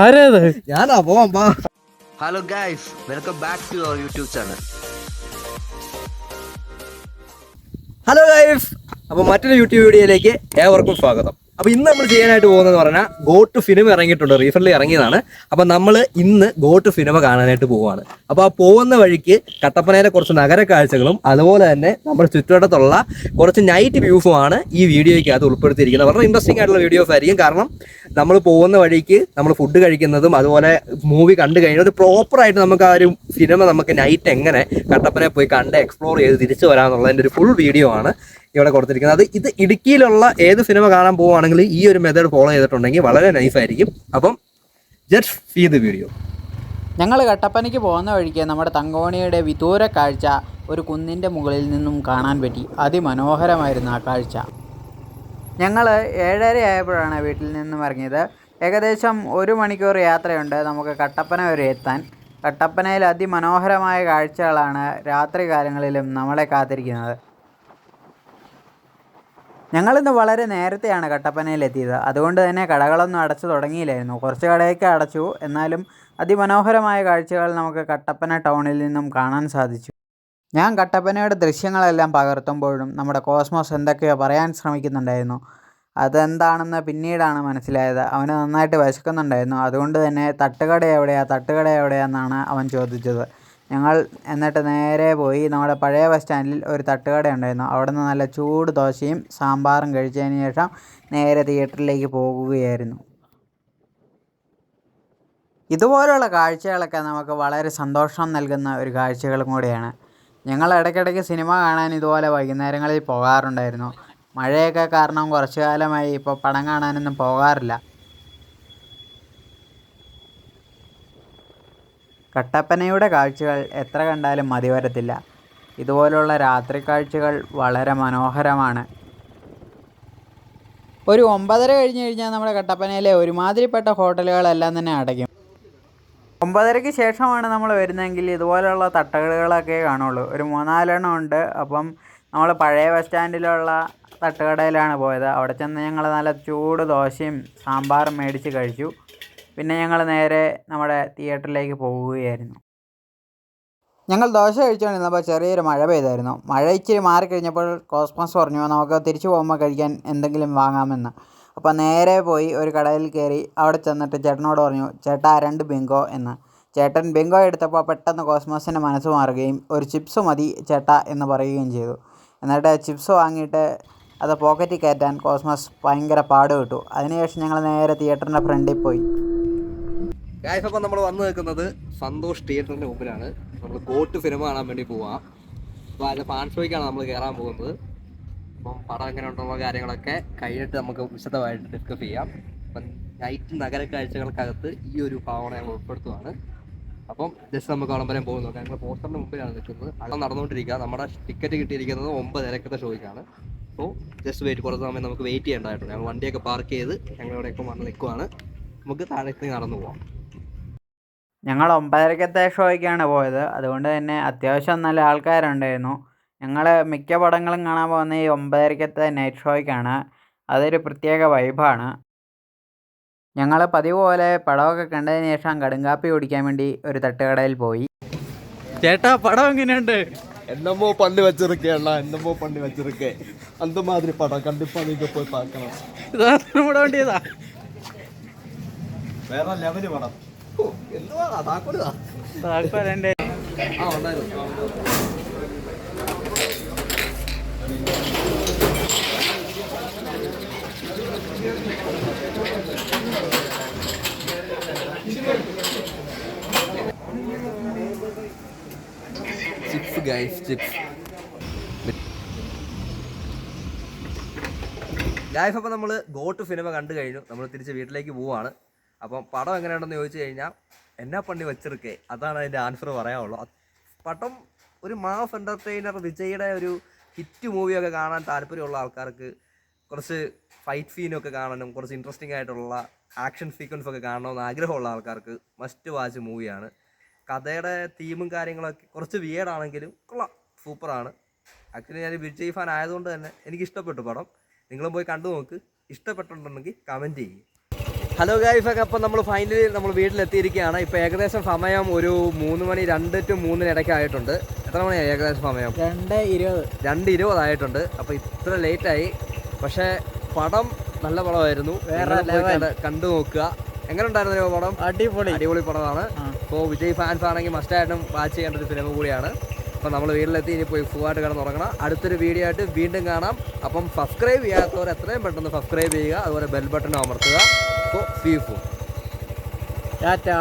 ആരേത്? ഞാനാ പോവാം പാ hello guys welcome back to our YouTube channel hello guys അപ്പൊ മറ്റൊരു യൂട്യൂബ് വീഡിയോയിലേക്ക് ഏവർക്കും സ്വാഗതം. അപ്പൊ ഇന്ന് നമ്മൾ ചെയ്യാനായിട്ട് പോകുന്നത് പറഞ്ഞാൽ ഗോട്ട് ഫിലിം ഇറങ്ങിയിട്ടുണ്ട്. റീസെന്റ് ഇറങ്ങിയതാണ്. അപ്പൊ നമ്മൾ ഇന്ന് ഗോട്ട് ഫിലിം കാണാനായിട്ട് പോവുകയാണ് അപ്പൊ ആ പോകുന്ന വഴിക്ക് കട്ടപ്പനയിലെ കുറച്ച് നഗര കാഴ്ചകളും അതുപോലെ തന്നെ നമ്മുടെ ചുറ്റുവട്ടത്തുള്ള കുറച്ച് നൈറ്റ് വ്യൂസുമാണ് ഈ വീഡിയോയ്ക്ക് അത് ഉൾപ്പെടുത്തിയിരിക്കുന്നത്. വളരെ ഇൻട്രസ്റ്റിംഗ് ആയിട്ടുള്ള വീഡിയോസ് ആയിരിക്കും. കാരണം നമ്മൾ പോകുന്ന വഴിക്ക് നമ്മൾ ഫുഡ് കഴിക്കുന്നതും അതുപോലെ മൂവി കണ്ടു കഴിഞ്ഞാൽ പ്രോപ്പറായിട്ട് നമുക്ക് ആ ഒരു സിനിമ നമുക്ക് നൈറ്റ് എങ്ങനെ കട്ടപ്പനയിൽ പോയി കണ്ട് എക്സ്പ്ലോർ ചെയ്ത് തിരിച്ചു വരാമെന്നുള്ളതിന്റെ ഒരു ഫുൾ വീഡിയോ ആണ്. ഇവിടെ കൊടുത്തിരിക്കുന്നത്. അത് ഇത് ഇടുക്കിയിലുള്ള ഏത് സിനിമ കാണാൻ പോവുകയാണെങ്കിൽ ഈ ഒരു മെത്തേഡ് ഫോളോ ചെയ്തിട്ടുണ്ടെങ്കിൽ വളരെ നൈസ് ആയിരിക്കും. അപ്പം ജസ്റ്റ് ഫീ ദ വീഡിയോ ഞങ്ങൾ കട്ടപ്പനയ്ക്ക് പോകുന്ന വഴിക്ക് നമ്മുടെ തങ്കോണിയുടെ വിദൂര കാഴ്ച ഒരു കുന്നിന്റെ മുകളിൽ നിന്നും കാണാൻ പറ്റി. അതിമനോഹരമായിരുന്നു ആ കാഴ്ച. ഞങ്ങൾ ഏഴര ആയപ്പോഴാണ് വീട്ടിൽ നിന്നും ഇറങ്ങിയത്. ഏകദേശം ഒരു മണിക്കൂർ യാത്രയുണ്ട് നമുക്ക് കട്ടപ്പന വരെ എത്താൻ. കട്ടപ്പനയിൽ അതിമനോഹരമായ കാഴ്ചകളാണ് രാത്രി കാലങ്ങളിലും നമ്മളെ കാത്തിരിക്കുന്നത്. ഞങ്ങളിന്ന് വളരെ നേരത്തെയാണ് കട്ടപ്പനയിൽ എത്തിയത് അതുകൊണ്ട് തന്നെ കടകളൊന്നും അടച്ചു തുടങ്ങിയില്ലായിരുന്നു. കുറച്ച് കടയൊക്കെ അടച്ചു. എന്നാലും അതിമനോഹരമായ കാഴ്ചകൾ നമുക്ക് കട്ടപ്പന ടൗണിൽ നിന്നും കാണാൻ സാധിച്ചു. ഞാൻ കട്ടപ്പനയുടെ ദൃശ്യങ്ങളെല്ലാം പകർത്തുമ്പോഴും നമ്മുടെ കോസ്മോസ് എന്തൊക്കെയോ പറയാൻ ശ്രമിക്കുന്നുണ്ടായിരുന്നു. അതെന്താണെന്ന് പിന്നീടാണ് മനസ്സിലായത്. അവന് നന്നായിട്ട് വിശക്കുന്നുണ്ടായിരുന്നു. അതുകൊണ്ട് തന്നെ തട്ടുകട എവിടെയാ? തട്ടുകട എവിടെയാണെന്നാണ് അവൻ ചോദിച്ചത്. ഞങ്ങൾ എന്നിട്ട് നേരെ പോയി നമ്മുടെ പഴയ ബസ് സ്റ്റാൻഡിൽ ഒരു തട്ടുകട ഉണ്ടായിരുന്നു. അവിടെ നിന്ന് നല്ല ചൂട് ദോശയും സാമ്പാറും കഴിച്ചതിന് ശേഷം നേരെ തിയേറ്ററിലേക്ക് പോകുകയായിരുന്നു. ഇതുപോലുള്ള കാഴ്ചകളൊക്കെ നമുക്ക് വളരെ സന്തോഷം നൽകുന്ന ഒരു കാഴ്ചകളും കൂടിയാണ്. ഞങ്ങൾ ഇടയ്ക്കിടയ്ക്ക് സിനിമ കാണാൻ ഇതുപോലെ വൈകുന്നേരങ്ങളിൽ പോകാറുണ്ടായിരുന്നു. മഴയൊക്കെ കാരണം കുറച്ചു കാലമായി ഇപ്പോൾ പടം കാണാനൊന്നും പോകാറില്ല. കട്ടപ്പനയുടെ കാഴ്ചകൾ എത്ര കണ്ടാലും മതി വരത്തില്ല. ഇതുപോലുള്ള രാത്രി കാഴ്ചകൾ വളരെ മനോഹരമാണ്. ഒരു ഒമ്പതര കഴിഞ്ഞ് കഴിഞ്ഞാൽ നമ്മുടെ കട്ടപ്പനയിലെ ഒരുമാതിരിപ്പെട്ട ഹോട്ടലുകളെല്ലാം തന്നെ അടയ്ക്കും. ഒമ്പതരയ്ക്ക് ശേഷമാണ് നമ്മൾ വരുന്നതെങ്കിൽ ഇതുപോലുള്ള തട്ടുകടകളൊക്കെ കാണുള്ളൂ. ഒരു മൂന്നാലെണ്ണം ഉണ്ട്. അപ്പം നമ്മൾ പഴയ ബസ് സ്റ്റാൻഡിലുള്ള തട്ടുകടയിലാണ് പോയത്. അവിടെ ചെന്ന് ഞങ്ങൾ നല്ല ചൂട് ദോശയും സാമ്പാറും മേടിച്ച് കഴിച്ചു. പിന്നെ ഞങ്ങൾ നേരെ നമ്മുടെ തിയേറ്ററിലേക്ക് പോവുകയായിരുന്നു. ഞങ്ങൾ ദോശ കഴിച്ചുകൊണ്ടിരുന്നപ്പോൾ ചെറിയൊരു മഴ പെയ്തായിരുന്നു. മഴ ഇച്ചിരി മാറിക്കഴിഞ്ഞപ്പോൾ കോസ്മസ് പറഞ്ഞു നമുക്ക് തിരിച്ചു പോകുമ്പോൾ കഴിക്കാൻ എന്തെങ്കിലും വാങ്ങാമെന്ന്. അപ്പോൾ നേരെ പോയി ഒരു കടയിൽ കയറി അവിടെ ചെന്നിട്ട് ചേട്ടനോട് പറഞ്ഞു ചേട്ടാ രണ്ട് ബിങ്കോ എന്ന്. ചേട്ടൻ ബിങ്കോ എടുത്തപ്പോൾ പെട്ടെന്ന് കോസ്മോസിന്റെ മനസ്സ് മാറുകയും ഒരു ചിപ്സ് മതി ചേട്ടാ എന്ന് പറയുകയും ചെയ്തു. എന്നിട്ട് ചിപ്സ് വാങ്ങിയിട്ട് അത് പോക്കറ്റിൽ കയറ്റാൻ കോസ്മോസ് ഭയങ്കര പാട് കിട്ടു അതിനുശേഷം ഞങ്ങൾ നേരെ തിയേറ്ററിന്റെ ഫ്രണ്ടിൽ പോയി. ഗായ്സ് അപ്പം നമ്മൾ വന്നു നിൽക്കുന്നത് സന്തോഷ് തിയേറ്ററിന്റെ മുമ്പിലാണ്. നമ്മൾ ഗോട്ട് സിനിമ കാണാൻ വേണ്ടി പോവാം. അപ്പോൾ അതിന്റെ ഫാൻ ഷോയ്ക്കാണ് നമ്മൾ കയറാൻ പോകുന്നത്. അപ്പം പടം എങ്ങനെ ഉണ്ടെന്നുള്ള കാര്യങ്ങളൊക്കെ കഴിഞ്ഞിട്ട് നമുക്ക് വിശദമായിട്ട് ഡിസ്കസ് ചെയ്യാം. അപ്പം നൈറ്റ് നഗര കാഴ്ചകൾക്കകത്ത് ഈ ഒരു ഭാവന ഞങ്ങൾ ഉൾപ്പെടുത്തുവാണ്. അപ്പം ജസ്റ്റ് നമുക്ക് അവിടെ വരെ പോകുന്നു. ഞങ്ങൾ പോസ്റ്ററിന്റെ മുമ്പിലാണ് നിൽക്കുന്നത്. അവിടെ നടന്നുകൊണ്ടിരിക്കുക. നമ്മുടെ ടിക്കറ്റ് കിട്ടിയിരിക്കുന്നത് ഒമ്പതരക്കത്തെ ഷോയ്ക്കാണ് അപ്പോൾ ജസ്റ്റ് വെയിറ്റ് കുറച്ച് സമയം നമുക്ക് വെയിറ്റ് ചെയ്യേണ്ടതായിട്ടുണ്ട്. ഞങ്ങൾ വണ്ടിയൊക്കെ പാർക്ക് ചെയ്ത് ഞങ്ങൾ ഇവിടെയൊക്കെ വന്ന് നിൽക്കുവാണ്. നമുക്ക് താഴെ നടന്നു പോവാം. ഞങ്ങൾ ഒമ്പതരക്കത്തെ ഷോയ്ക്കാണ് പോയത്. അതുകൊണ്ട് തന്നെ അത്യാവശ്യം നല്ല ആൾക്കാരുണ്ടായിരുന്നു. ഞങ്ങൾ മിക്ക പടങ്ങളും കാണാൻ പോകുന്ന ഈ ഒമ്പതരക്കത്തെ നൈറ്റ് ഷോയ്ക്കാണ് അതൊരു പ്രത്യേക വൈബാണ് ഞങ്ങൾ പതിവ് പോലെ പടമൊക്കെ കണ്ടതിന് ശേഷം കടുങ്കാപ്പി കുടിക്കാൻ വേണ്ടി ഒരു തട്ടുകടയിൽ പോയി. ചേട്ടാ പടം എങ്ങനെയുണ്ട്? என்னமோ பண்ணி வச்சிருக்கேன்டா என்னமோ பண்ணி வச்சிருக்கேன் அந்த மாதிரி പോയി கண்டிப்பா நீங்க போய் பார்க்கலாம் വേറെ லெவலு പടം. എന്തുവാ ആ ഉണ്ടായിരുന്നു ചിപ്സ് ഗൈസ് ചിപ്സ്. ഗായ്സ് അപ്പം നമ്മൾ ഗോട്ട് സിനിമ കണ്ടു കഴിഞ്ഞു. നമ്മൾ തിരിച്ച് വീട്ടിലേക്ക് പോവാണ്. അപ്പം പടം എങ്ങനെയുണ്ടെന്ന് ചോദിച്ചു കഴിഞ്ഞാൽ എന്നാ പണി വെച്ചിരിക്കേ? അതാണ് അതിന്റെ ആൻസർ പറയാനുള്ളൂ. പടം ഒരു മാഫ് എന്റർടൈനർ വിജയുടെ ഒരു ഹിറ്റ് മൂവിയൊക്കെ കാണാൻ താല്പര്യമുള്ള ആൾക്കാർക്ക് കുറച്ച് ഫൈറ്റ് സീനൊക്കെ കാണാനും കുറച്ച് ഇൻട്രസ്റ്റിംഗ് ആയിട്ടുള്ള ആക്ഷൻ സീക്വൻസ് ഒക്കെ കാണണമെന്ന് ആഗ്രഹമുള്ള ആൾക്കാർക്ക് മസ്റ്റ് വാച്ച് മൂവിയാണ് കഥയുടെ തീമും കാര്യങ്ങളൊക്കെ കുറച്ച് വിയേഡാണെങ്കിലും കൊള്ളാം. സൂപ്പറാണ് ആക്ച്വലി ഞാൻ വിജയ് ഫാൻ ആയതുകൊണ്ട് തന്നെ എനിക്ക് ഇഷ്ടപ്പെട്ടു പടം. നിങ്ങളും പോയി കണ്ടു നോക്ക് ഇഷ്ടപ്പെട്ടിട്ടുണ്ടെങ്കിൽ കമന്റ് ചെയ്യും. ഹലോ ഗൈഫൊക്കെ അപ്പം നമ്മൾ ഫൈനലി നമ്മൾ വീട്ടിലെത്തിയിരിക്കുകയാണ്. ഇപ്പോൾ ഏകദേശം സമയം ഒരു മൂന്ന് മണി രണ്ട് ടു മൂന്നിന് ഇടയ്ക്കായിട്ടുണ്ട് എത്ര മണിയായി ഏകദേശം സമയം? രണ്ട് ഇരുപത്. രണ്ട് ഇരുപതായിട്ടുണ്ട് അപ്പോൾ ഇത്ര ലേറ്റായി പക്ഷേ പടം നല്ല പടമായിരുന്നു. വേറെ. കണ്ട് നോക്കുക. എങ്ങനെ ഉണ്ടായിരുന്നു പടം? അടിപൊളി. അടിപൊളി പടമാണ്. അപ്പോൾ വിജയ് ഫാൻസ് ആണെങ്കിൽ മസ്റ്റായിട്ടും വാച്ച് ചെയ്യേണ്ട ഒരു സിനിമ കൂടിയാണ്. അപ്പം നമ്മൾ വീട്ടിലെത്തി ഇനി പോയി സുഖമായിട്ട് കിടന്നുറങ്ങണം അടുത്തൊരു വീഡിയോ ആയിട്ട് വീണ്ടും കാണാം. അപ്പം സബ്സ്ക്രൈബ് ചെയ്യാത്തവർ എത്രയും പെട്ടെന്ന് സബ്സ്ക്രൈബ് ചെയ്യുക. അതുപോലെ ബെൽ ബട്ടൺ അമർത്തുക. അപ്പോൾ സീ ഫു ടാറ്റാ